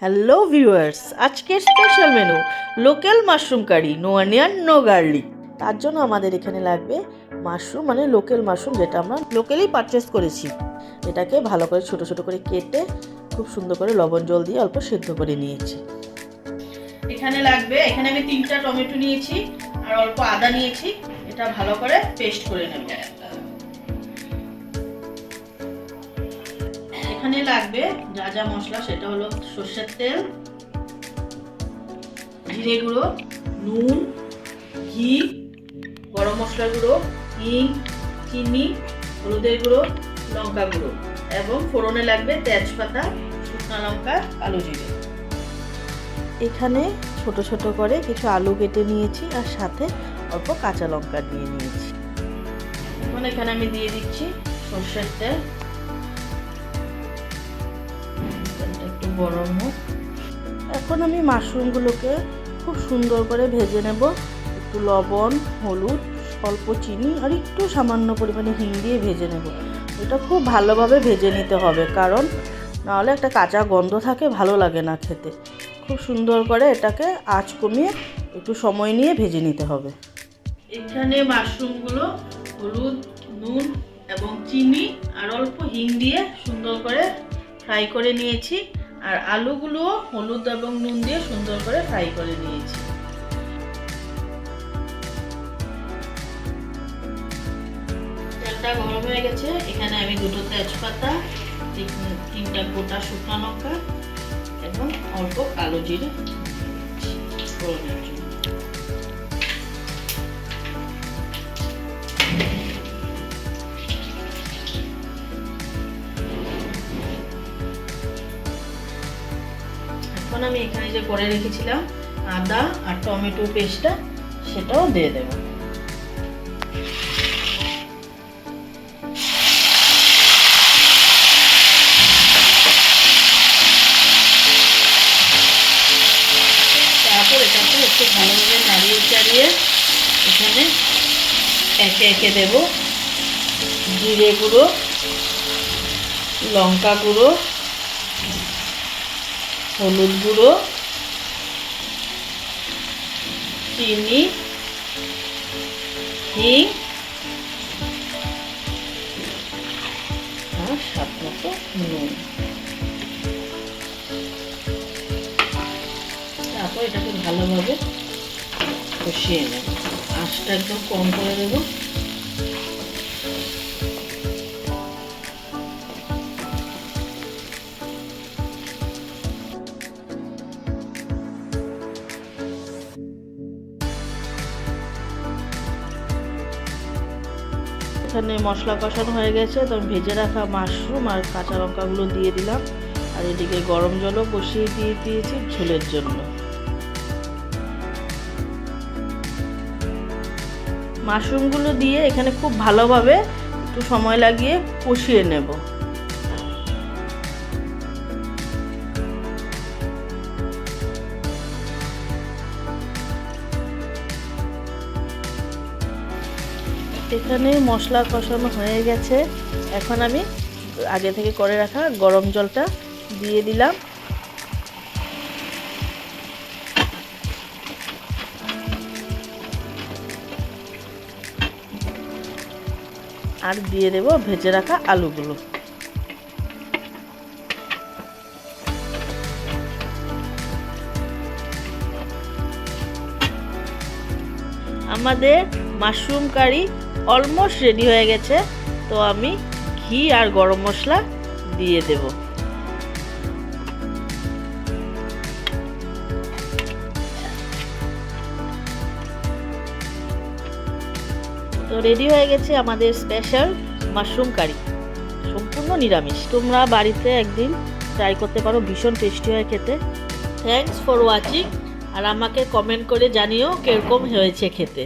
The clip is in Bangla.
হ্যালো ভিউয়ার্স আজকের special menu local mushroom curry no onion no garlic তার জন্য আমাদের এখানে লাগবে মাশরুম মানে লোকাল মাশরুম যেটা আমরা লোকালি পারচেস করেছি। এটাকে ভালো করে ছোট ছোট করে কেটে, খুব সুন্দর করে লবণ জল দিয়ে অল্প সেদ্ধ করে নিয়েছি। এখানে লাগবে, এখানে আমি তিনটা টমেটো নিয়েছি, আর অল্প আদা নিয়েছি। এটা ভালো করে পেস্ট করে নেব। এখানে লাগবে যা যা মশলা, সেটা হলো সর্ষের তেল, জিরে গুঁড়ো, নুন, ঘি, গরম মশলা গুঁড়ো, হিং, চিনি, হলুদের গুঁড়ো, লঙ্কা গুঁড়ো এবং ফোড়নে লাগবে তেজপাতা, শুকনো লঙ্কা কালো জিরে। এখানে ছোট ছোট করে কিছু আলু কেটে নিয়েছি আর সাথে অল্প কাঁচা লঙ্কা দিয়ে নিয়েছি। এখন এখানে আমি দিয়ে দিচ্ছি সর্ষের তেল। গরম হোক এখন আমি মাশরুমগুলোকে খুব সুন্দর করে ভেজে নেব। একটু লবণ, হলুদ, অল্প চিনি আর একটু সামান্য পরিমাণে হিং দিয়ে ভেজে নেব। এটা খুব ভালোভাবে ভেজে নিতে হবে, কারণ নাহলে একটা কাঁচা গন্ধ থাকে, ভালো লাগে না খেতে। খুব সুন্দর করে এটাকে আঁচ কমিয়ে একটু সময় নিয়ে ভেজে নিতে হবে। এখানে মাশরুমগুলো হলুদ, নুন এবং চিনি আর অল্প হিং দিয়ে সুন্দর করে ফ্রাই করে নিয়েছি। আর আলুগুলো হলুদ এবং নুন দিয়ে সুন্দর করে ফ্রাই করে নিয়েছি। তেলটা গরম হয়ে গেছে, এখানে আমি দুটো তেজপাতা, তিন- তিনটা গোটা শুকনো লঙ্কা এবং অল্প কালো জিরে ফোড়নের আমি এখানে যে করে রেখেছিলাম আদা আর টমেটো পেস্টটা, সেটাও দিয়ে দেবো। তারপর এটাকে একটু ভালোভাবে নাড়িয়ে চাড়িয়ে এখানে একে একে দেব। জিরে গুঁড়ো, লঙ্কা গুঁড়ো হলুদ গুঁড়ো, চিনি হিং আর স্বাদ মতো নুন। তারপর এটাকে ভালোভাবে কষিয়ে নেব। আঁচটা একদম কম করে দেবো এখানে মশলা কষানো হয়ে গেছে, তো ভেজে রাখা মাশরুম আর কাঁচা লঙ্কাগুলো দিয়ে দিলাম। আর এদিকে গরম জলও বসিয়ে দিয়ে দিয়েছি ঝোলের জন্য। মাশরুমগুলো দিয়ে এখানে খুব ভালোভাবে একটু সময় লাগিয়ে কষিয়ে নেব। এখানে মশলা কষানো হয়ে গেছে। এখন আমি আগে থেকে করে রাখা গরম জলটা দিয়ে দিলাম। আর দিয়ে দেব ভেজে রাখা আলুগুলো। আমাদের মাশরুম কারি অলমোস্ট রেডি হয়ে গেছে, তো আমি ঘি আর গরম মশলা দিয়ে দেব। তো রেডি হয়ে গেছে আমাদের স্পেশাল মাশরুম কারি সম্পূর্ণ নিরামিষ। তোমরা বাড়িতে একদিন ট্রাই করতে পারো, ভীষণ টেস্টি হয় খেতে। থ্যাঙ্কস ফর ওয়াচিং আর আমাকে কমেন্ট করে জানিও কীরকম হয়েছে খেতে।